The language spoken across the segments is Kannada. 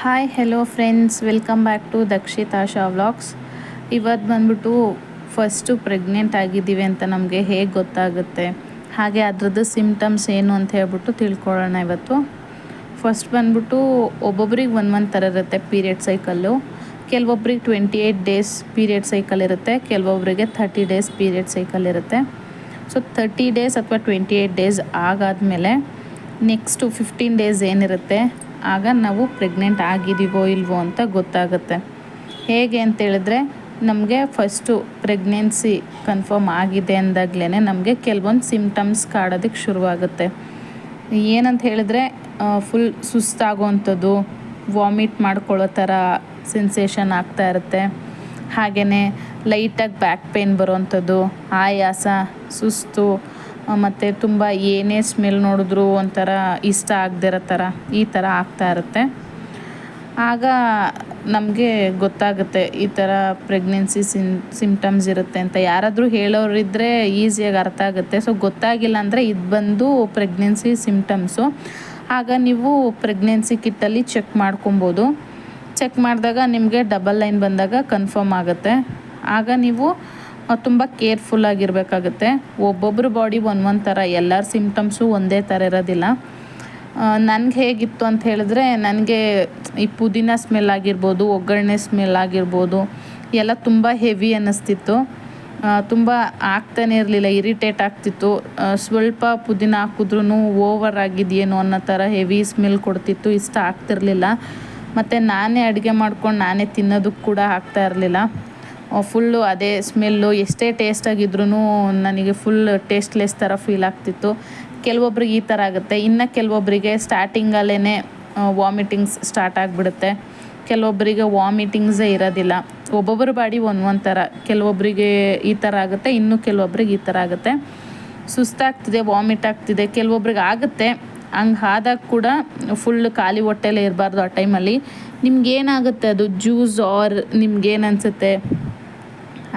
Hi hello friends welcome back to Dakshita Asha vlogs ಇವತ್ತು ಬಂದ್ಬಿಟ್ಟು ಫಸ್ಟು ಪ್ರೆಗ್ನೆಂಟ್ ಆಗಿದ್ದೀವಿ ಅಂತ ನಮಗೆ ಹೇಗೆ ಗೊತ್ತಾಗುತ್ತೆ? ಹಾಗೆ ಅದರದ್ದು ಸಿಮ್ಟಮ್ಸ್ ಏನು ಅಂತ ಹೇಳ್ಬಿಟ್ಟು ತಿಳ್ಕೊಳ್ಳೋಣ ಇವತ್ತು. ಫಸ್ಟ್ ಬಂದ್ಬಿಟ್ಟು ಒಬ್ಬೊಬ್ರಿಗೆ ಒಂದು ಒಂದು ಥರ ಇರುತ್ತೆ period cycle ಕೆಲವೊಬ್ರಿಗೆ twenty eight days period cycle ಇರುತ್ತೆ ಕೆಲವೊಬ್ಬರಿಗೆ ಥರ್ಟಿ ಡೇಸ್ ಪೀರಿಯಡ್ ಸೈಕಲ್ ಇರುತ್ತೆ. ಸೊ ತರ್ಟಿ ಡೇಸ್ ಅಥವಾ ಟ್ವೆಂಟಿ ಏಯ್ಟ್ ಡೇಸ್ ಆಗಾದಮೇಲೆ ನೆಕ್ಸ್ಟು ಫಿಫ್ಟೀನ್ ಡೇಸ್ ಏನಿರುತ್ತೆ? ಆಗ ನಾವು ಪ್ರೆಗ್ನೆಂಟ್ ಆಗಿದ್ದೀವೋ ಇಲ್ವೋ ಅಂತ ಗೊತ್ತಾಗುತ್ತೆ. ಹೇಗೆ ಅಂತೇಳಿದ್ರೆ ನಮಗೆ ಫಸ್ಟು ಪ್ರೆಗ್ನೆನ್ಸಿ ಕನ್ಫರ್ಮ್ ಆಗಿದೆ ಅಂದಾಗಲೇ ನಮಗೆ ಕೆಲವೊಂದು ಸಿಮ್ಟಮ್ಸ್ ಕಾಡೋದಕ್ಕೆ ಶುರುವಾಗುತ್ತೆ. ಏನಂತ ಹೇಳಿದ್ರೆ ಫುಲ್ ಸುಸ್ತಾಗುವಂಥದ್ದು ವಾಮಿಟ್ ಮಾಡ್ಕೊಳ್ಳೋ ಥರ ಸೆನ್ಸೇಷನ್ ಆಗ್ತಾ ಇರುತ್ತೆ. ಹಾಗೆಯೇ ಲೈಟಾಗಿ ಬ್ಯಾಕ್ ಪೇನ್ ಬರುವಂಥದ್ದು ಆಯಾಸ, ಸುಸ್ತು ಮತ್ತು ತುಂಬ ಏನೇ ಸ್ಮೆಲ್ ನೋಡಿದ್ರು ಒಂಥರ ಇಷ್ಟ ಆಗದಿರೋ ಥರ ಈ ಥರ ಆಗ್ತಾ ಇರುತ್ತೆ. ಆಗ ನಮಗೆ ಗೊತ್ತಾಗುತ್ತೆ ಈ ಥರ ಪ್ರೆಗ್ನೆನ್ಸಿ ಸಿಮ್ ಸಿಮ್ಟಮ್ಸ್ ಇರುತ್ತೆ ಅಂತ. ಯಾರಾದರೂ ಹೇಳೋರಿದ್ದರೆ ಈಸಿಯಾಗಿ ಅರ್ಥ ಆಗುತ್ತೆ. ಸೊ ಗೊತ್ತಾಗಿಲ್ಲ ಅಂದರೆ ಇದು ಬಂದು ಪ್ರೆಗ್ನೆನ್ಸಿ ಸಿಮ್ಟಮ್ಸು ಆಗ ನೀವು ಪ್ರೆಗ್ನೆನ್ಸಿ ಕಿಟ್ಟಲ್ಲಿ ಚೆಕ್ ಮಾಡ್ಕೊಬೋದು. ಚೆಕ್ ಮಾಡಿದಾಗ ನಿಮಗೆ ಡಬಲ್ ಲೈನ್ ಬಂದಾಗ ಕನ್ಫರ್ಮ್ ಆಗುತ್ತೆ. ಆಗ ನೀವು ತುಂಬ ಕೇರ್ಫುಲ್ಲಾಗಿರಬೇಕಾಗುತ್ತೆ ಒಬ್ಬೊಬ್ಬರು ಬಾಡಿ ಒಂದೊಂದು ಒಂದು ಥರ ಎಲ್ಲರ ಸಿಮ್ಟಮ್ಸು ಒಂದೇ ಥರ ಇರೋದಿಲ್ಲ. ನನಗೆ ಹೇಗಿತ್ತು ಅಂತ ಹೇಳಿದ್ರೆ, ನನಗೆ ಈ ಪುದೀನ ಸ್ಮೆಲ್ ಆಗಿರ್ಬೋದು, ಒಗ್ಗರಣೆ ಸ್ಮೆಲ್ ಆಗಿರ್ಬೋದು, ಎಲ್ಲ ತುಂಬ ಹೆವಿ ಅನ್ನಿಸ್ತಿತ್ತು. ತುಂಬ ಆಗ್ತಾನೆ ಇರಲಿಲ್ಲ, ಇರಿಟೇಟ್ ಆಗ್ತಿತ್ತು. ಸ್ವಲ್ಪ ಪುದೀನ ಹಾಕಿದ್ರೂ ಓವರ್ ಆಗಿದೆಯೇನೋ ಅನ್ನೋ ಥರ ಹೆವಿ ಸ್ಮೆಲ್ ಕೊಡ್ತಿತ್ತು, ಇಷ್ಟ ಆಗ್ತಿರಲಿಲ್ಲ. ಮತ್ತು ನಾನೇ ಅಡುಗೆ ಮಾಡ್ಕೊಂಡು ನಾನೇ ತಿನ್ನೋದಕ್ಕೆ ಕೂಡ ಆಗ್ತಾ ಇರಲಿಲ್ಲ. ಫುಲ್ಲು ಅದೇ ಸ್ಮೆಲ್ಲು ಎಷ್ಟೇ ಟೇಸ್ಟಾಗಿದ್ರೂ ನನಗೆ ಫುಲ್ ಟೇಸ್ಟ್ಲೆಸ್ ಥರ ಫೀಲ್ ಆಗ್ತಿತ್ತು. ಕೆಲವೊಬ್ರಿಗೆ ಈ ಥರ ಆಗುತ್ತೆ. ಇನ್ನು ಕೆಲವೊಬ್ಬರಿಗೆ ಸ್ಟಾರ್ಟಿಂಗಲ್ಲೇ ವಾಮಿಟಿಂಗ್ಸ್ ಸ್ಟಾರ್ಟ್ ಆಗಿಬಿಡುತ್ತೆ. ಕೆಲವೊಬ್ಬರಿಗೆ ವಾಮಿಟಿಂಗ್ಸೇ ಇರೋದಿಲ್ಲ. ಒಬ್ಬೊಬ್ಬರ ಬಾಡಿ ಒಂದು ಒಂದು ಥರ. ಕೆಲವೊಬ್ಬರಿಗೆ ಈ ಥರ ಆಗುತ್ತೆ, ಇನ್ನು ಕೆಲವೊಬ್ರಿಗೆ ಈ ಥರ ಆಗುತ್ತೆ. ಸುಸ್ತಾಗ್ತಿದೆ ವಾಮಿಟ್ ಆಗ್ತಿದೆ. ಕೆಲವೊಬ್ರಿಗೆ ಆಗುತ್ತೆ. ಹಂಗೆ ಆದಾಗ ಕೂಡ ಫುಲ್ ಖಾಲಿ ಹೊಟ್ಟೆಲೇ ಇರಬಾರ್ದು ಆ ಟೈಮಲ್ಲಿ ನಿಮ್ಗೇನಾಗುತ್ತೆ ಅದು? ಜ್ಯೂಸ್ ಆರ್ ನಿಮ್ಗೇನು ಅನಿಸುತ್ತೆ?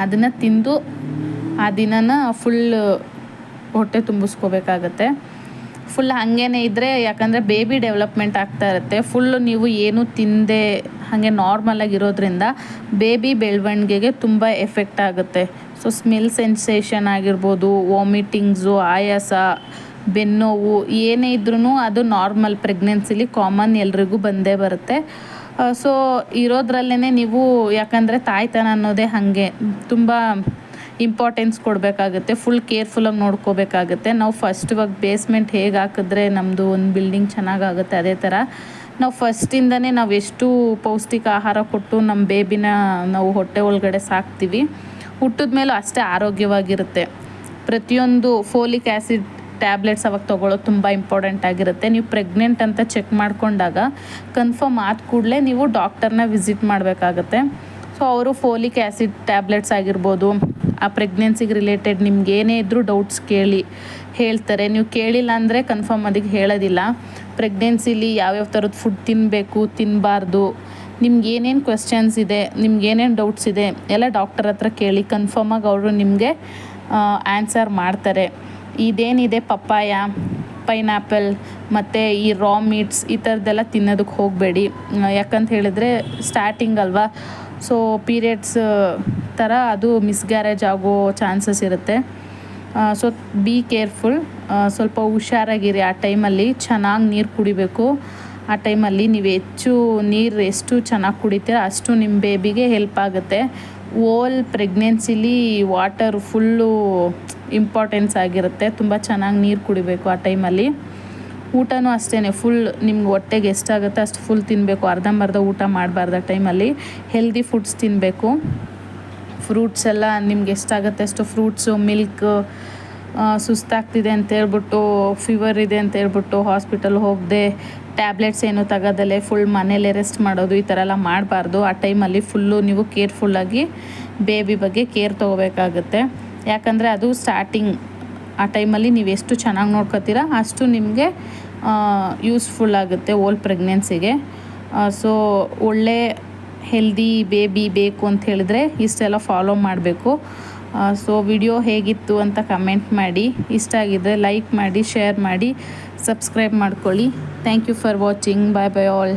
ಅದನ್ನು ತಿಂದು ಆ ದಿನನ ಫುಲ್ ಹೊಟ್ಟೆ ತುಂಬಿಸ್ಕೋಬೇಕಾಗತ್ತೆ. ಫುಲ್ ಹಾಗೇ ಇದ್ದರೆ ಯಾಕಂದರೆ ಬೇಬಿ ಡೆವಲಪ್ಮೆಂಟ್ ಆಗ್ತಾ ಇರುತ್ತೆ. ಫುಲ್ಲು ನೀವು ಏನು ತಿಂದೆ ಹಾಗೆ ನಾರ್ಮಲಾಗಿ ಇರೋದ್ರಿಂದ ಬೇಬಿ ಬೆಳವಣಿಗೆಗೆ ತುಂಬ ಎಫೆಕ್ಟ್ ಆಗುತ್ತೆ. ಸೊ ಸ್ಮೆಲ್ ಸೆನ್ಸೇಷನ್ ಆಗಿರ್ಬೋದು ವಾಮಿಟಿಂಗ್ಸು ಆಯಾಸ, ಬೆನ್ನೋವು ಏನೇ ಇದ್ರೂ ಅದು ನಾರ್ಮಲ್ ಪ್ರೆಗ್ನೆನ್ಸಿಲಿ ಕಾಮನ್ ಎಲ್ರಿಗೂ ಬಂದೇ ಬರುತ್ತೆ. ಸೊ ಇರೋದ್ರಲ್ಲೇ ನೀವು ಯಾಕಂದರೆ ತಾಯ್ತನ ಅನ್ನೋದೇ ಹಾಗೆ. ತುಂಬ ಇಂಪಾರ್ಟೆನ್ಸ್ ಕೊಡಬೇಕಾಗುತ್ತೆ ಫುಲ್ ಕೇರ್ಫುಲ್ಲಾಗಿ ನೋಡ್ಕೋಬೇಕಾಗುತ್ತೆ. ನಾವು ಫಸ್ಟ್ ಇವಾಗ ಬೇಸ್ಮೆಂಟ್ ಹೇಗೆ ಹಾಕಿದ್ರೆ ನಮ್ಮದು ಒಂದು ಬಿಲ್ಡಿಂಗ್ ಚೆನ್ನಾಗಾಗುತ್ತೆ ಅದೇ ಥರ ನಾವು ಫಸ್ಟಿಂದನೇ ನಾವು ಎಷ್ಟು ಪೌಷ್ಟಿಕ ಆಹಾರ ಕೊಟ್ಟು ನಮ್ಮ ಬೇಬಿನ ನಾವು ಹೊಟ್ಟೆ ಒಳಗಡೆ ಸಾಕ್ತೀವಿ ಹುಟ್ಟಿದ ಮೇಲೂ ಅಷ್ಟೇ ಆರೋಗ್ಯವಾಗಿರುತ್ತೆ. ಪ್ರತಿಯೊಂದು ಫೋಲಿಕ್ ಆ್ಯಸಿಡ್ ಟ್ಯಾಬ್ಲೆಟ್ಸ್ ಅವಾಗ ತೊಗೊಳ್ಳೋದು ತುಂಬ ಇಂಪಾರ್ಟೆಂಟ್ ಆಗಿರುತ್ತೆ. ನೀವು ಪ್ರೆಗ್ನೆಂಟ್ ಅಂತ ಚೆಕ್ ಮಾಡಿಕೊಂಡಾಗ ಕನ್ಫರ್ಮ್ ಆದ ಕೂಡಲೇ ನೀವು ಡಾಕ್ಟರ್ನ ವಿಸಿಟ್ ಮಾಡಬೇಕಾಗತ್ತೆ. ಸೊ ಅವರು ಫೋಲಿಕ್ ಆ್ಯಸಿಡ್ ಟ್ಯಾಬ್ಲೆಟ್ಸ್ ಆಗಿರ್ಬೋದು, ಆ ಪ್ರೆಗ್ನೆನ್ಸಿಗೆ ರಿಲೇಟೆಡ್ ನಿಮ್ಗೆ ಏನೇ ಇದ್ದರೂ ಡೌಟ್ಸ್ ಕೇಳಿ ಹೇಳ್ತಾರೆ. ನೀವು ಕೇಳಿಲ್ಲ ಅಂದರೆ ಕನ್ಫರ್ಮ್ ಅದಕ್ಕೆ ಹೇಳೋದಿಲ್ಲ. ಪ್ರೆಗ್ನೆನ್ಸಿಲಿ ಯಾವ್ಯಾವ ಥರದ್ದು ಫುಡ್ ತಿನ್ನಬೇಕು ತಿನ್ನಬಾರ್ದು ನಿಮ್ಗೆ ಏನೇನು ಕ್ವೆಶ್ಚನ್ಸ್ ಇದೆ, ನಿಮ್ಗೆ ಏನೇನು ಡೌಟ್ಸ್ ಇದೆ, ಎಲ್ಲ ಡಾಕ್ಟರ್ ಹತ್ರ ಕೇಳಿ ಕನ್ಫರ್ಮಾಗಿ ಅವರು ನಿಮಗೆ ಆನ್ಸರ್ ಮಾಡ್ತಾರೆ. ಇದೇನಿದೆ ಪಪ್ಪಾಯ, ಪೈನಾಪಲ್, ಮತ್ತು ಈ ರಾ ಮೀಟ್ಸ್ ಈ ಥರದ್ದೆಲ್ಲ ತಿನ್ನೋದಕ್ಕೆ ಹೋಗಬೇಡಿ. ಯಾಕಂತ ಹೇಳಿದ್ರೆ ಸ್ಟಾರ್ಟಿಂಗ್ ಅಲ್ವಾ? ಸೊ ಪೀರಿಯಡ್ಸ್ ಥರ ಅದು ಮಿಸ್ಗ್ಯಾರೇಜ್ ಆಗೋ ಚಾನ್ಸಸ್ ಇರುತ್ತೆ. ಸೊ ಬಿ ಕೇರ್ಫುಲ್ ಸ್ವಲ್ಪ ಹುಷಾರಾಗಿರಿ. ಆ ಟೈಮಲ್ಲಿ ಚೆನ್ನಾಗಿ ನೀರು ಕುಡಿಬೇಕು. ಆ ಟೈಮಲ್ಲಿ ನೀವು ಹೆಚ್ಚು ನೀರು ಎಷ್ಟು ಚೆನ್ನಾಗಿ ಕುಡಿತೀರ ಅಷ್ಟು ನಿಮ್ಮ ಬೇಬಿಗೆ ಹೆಲ್ಪ್ ಆಗುತ್ತೆ. ಓಲ್ ಪ್ರೆಗ್ನೆನ್ಸಿಲಿ ವಾಟರ್ ಫುಲ್ಲು ಇಂಪಾರ್ಟೆನ್ಸ್ ಆಗಿರುತ್ತೆ. ತುಂಬ ಚೆನ್ನಾಗಿ ನೀರು ಕುಡಿಬೇಕು ಆ ಟೈಮಲ್ಲಿ. ಊಟನೂ ಅಷ್ಟೇ ಫುಲ್ ನಿಮ್ಗೆ ಹೊಟ್ಟೆಗೆ ಎಷ್ಟಾಗುತ್ತೆ ಅಷ್ಟು ಫುಲ್ ತಿನ್ನಬೇಕು ಅರ್ಧಂಬರ್ಧ ಊಟ ಮಾಡಬಾರ್ದು ಆ ಟೈಮಲ್ಲಿ. ಹೆಲ್ದಿ ಫುಡ್ಸ್ ತಿನ್ನಬೇಕು ಫ್ರೂಟ್ಸ್ ಎಲ್ಲ ನಿಮ್ಗೆ ಎಷ್ಟಾಗುತ್ತೆ ಅಷ್ಟು ಫ್ರೂಟ್ಸು, ಮಿಲ್ಕ್ ಸುಸ್ತಾಗ್ತಿದೆ ಅಂತ ಹೇಳ್ಬಿಟ್ಟು, ಫೀವರ್ ಇದೆ ಅಂತ ಹೇಳ್ಬಿಟ್ಟು ಹಾಸ್ಪಿಟಲ್ ಹೋಗದೆ ಟ್ಯಾಬ್ಲೆಟ್ಸ್ ಏನು ತಗೋದಲ್ಲೇ ಫುಲ್ ಮನೇಲೆ ರೆಸ್ಟ್ ಮಾಡೋದು, ಈ ಥರ ಎಲ್ಲ ಮಾಡಬಾರ್ದು. ಆ ಟೈಮಲ್ಲಿ ಫುಲ್ಲು ನೀವು ಕೇರ್ಫುಲ್ಲಾಗಿ ಬೇಬಿ ಬಗ್ಗೆ ಕೇರ್ ತೊಗೋಬೇಕಾಗುತ್ತೆ. ಯಾಕಂದರೆ ಅದು ಸ್ಟಾರ್ಟಿಂಗ್ ಆ ಟೈಮಲ್ಲಿ ನೀವು ಎಷ್ಟು ಚೆನ್ನಾಗಿ ನೋಡ್ಕೋತೀರ ಅಷ್ಟು ನಿಮಗೆ ಯೂಸ್ಫುಲ್ ಆಗುತ್ತೆ ಓಲ್ಡ್ ಪ್ರೆಗ್ನೆನ್ಸಿಗೆ ಸೊ ಒಳ್ಳೆ ಹೆಲ್ದಿ ಬೇಬಿ ಬೇಕು ಅಂತ ಹೇಳಿದ್ರೆ ಇಷ್ಟೆಲ್ಲ ಫಾಲೋ ಮಾಡಬೇಕು. ಸೊ ವಿಡಿಯೋ ಹೇಗಿತ್ತು ಅಂತ ಕಮೆಂಟ್ ಮಾಡಿ. ಇಷ್ಟ ಆಗಿದ್ದರೆ ಲೈಕ್ ಮಾಡಿ ಶೇರ್ ಮಾಡಿ ಸಬ್ಸ್ಕ್ರೈಬ್ ಮಾಡ್ಕೊಳ್ಳಿ. Thank you for watching bye bye all